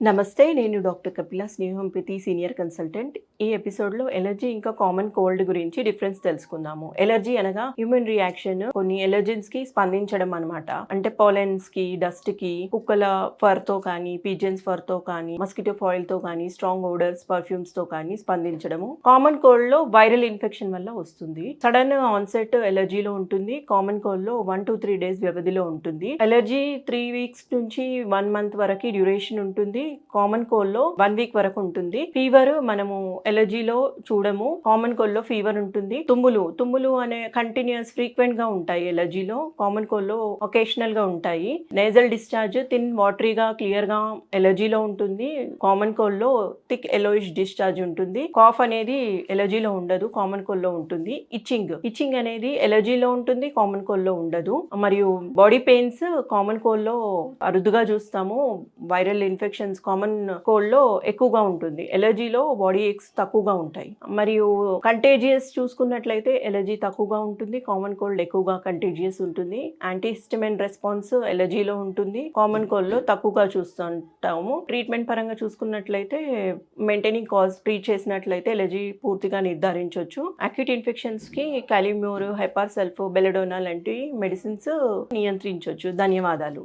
నమస్తే నేను డాక్టర్ కపిల స్నేహంపితి సీనియర్ కన్సల్టెంట్. ఈ ఎపిసోడ్లో ఎలర్జీ ఇంకా కామన్ కోల్డ్ గురించి డిఫరెన్స్ తెలుసుకుందాము. ఎలర్జీ అనగా హ్యూమన్ రియాక్షన్ కొన్ని ఎలర్జెన్స్కి స్పందించడం అనమాట అంటే పోలెన్స్కి డస్ట్కి కుక్కల ఫర్తో కానీ పీజన్స్ ఫర్తో కానీ మస్కిటో ఫాయిల్తో కానీ స్ట్రాంగ్ ఓడర్స్ పర్ఫ్యూమ్స్తో కానీ స్పందించడము. కామన్ కోల్డ్లో వైరల్ ఇన్ఫెక్షన్ వల్ల వస్తుంది. సడన్ ఆన్సెట్ ఎలర్జీలో ఉంటుంది. కామన్ కోల్డ్లో వన్ టు త్రీ డేస్ వ్యవధిలో ఉంటుంది. ఎలర్జీ త్రీ వీక్స్ నుంచి వన్ మంత్ వరకు డ్యూరేషన్ ఉంటుంది. కామన్ కోల్డ్లో వన్ వీక్ వరకు ఉంటుంది. ఫీవర్ మనము ఎలర్జీలో చూడము. కామన్ కోల్డ్లో ఫీవర్ ఉంటుంది. తుమ్ములు తుమ్ములు అనే కంటిన్యూస్ ఫ్రీక్వెంట్గా ఉంటాయి ఎలర్జీలో కామన్ కోల్డ్లో ఒకేషనల్గా ఉంటాయి. నేజల్ డిశ్చార్జ్ థిన్ వాటరీగా క్లియర్గా ఎలర్జీలో ఉంటుంది. కామన్ కోల్డ్లో థిక్ ఎలోయిష్ డిశ్చార్జ్ ఉంటుంది. కాఫ్ అనేది ఎలర్జీలో ఉండదు. కామన్ కోల్డ్లో ఉంటుంది. ఇచ్చింగ్ ఇచ్చింగ్ అనేది ఎలర్జీలో ఉంటుంది. కామన్ కోల్డ్లో ఉండదు. మరియు బాడీ పెయిన్స్ కామన్ కోల్డ్లో అరుదుగా చూస్తాము. వైరల్ ఇన్ఫెక్షన్స్ కామన్ కోల్డ్లో ఎక్కువగా ఉంటుంది. ఎలర్జీలో బాడీ ఎక్స్ తక్కువగా ఉంటాయి. మరియు కంటేజియస్ చూసుకున్నట్లయితే ఎలర్జీ తక్కువగా ఉంటుంది. కామన్ కోల్డ్ ఎక్కువగా కంటేజియస్ ఉంటుంది. యాంటీహిస్టమిన్ రెస్పాన్స్ ఎలర్జీలో ఉంటుంది. కామన్ కోల్డ్లో తక్కువగా చూస్తుంటాము. ట్రీట్మెంట్ పరంగా చూసుకున్నట్లయితే మెయింటైనింగ్ కాజ్ ట్రీట్ చేసినట్లయితే ఎలర్జీ పూర్తిగా నిర్ధారించవచ్చు. Acute ఇన్ఫెక్షన్స్కి kali mur hepar sulph belladonna లాంటి మెడిసిన్స్ నియంత్రించవచ్చు. ధన్యవాదాలు.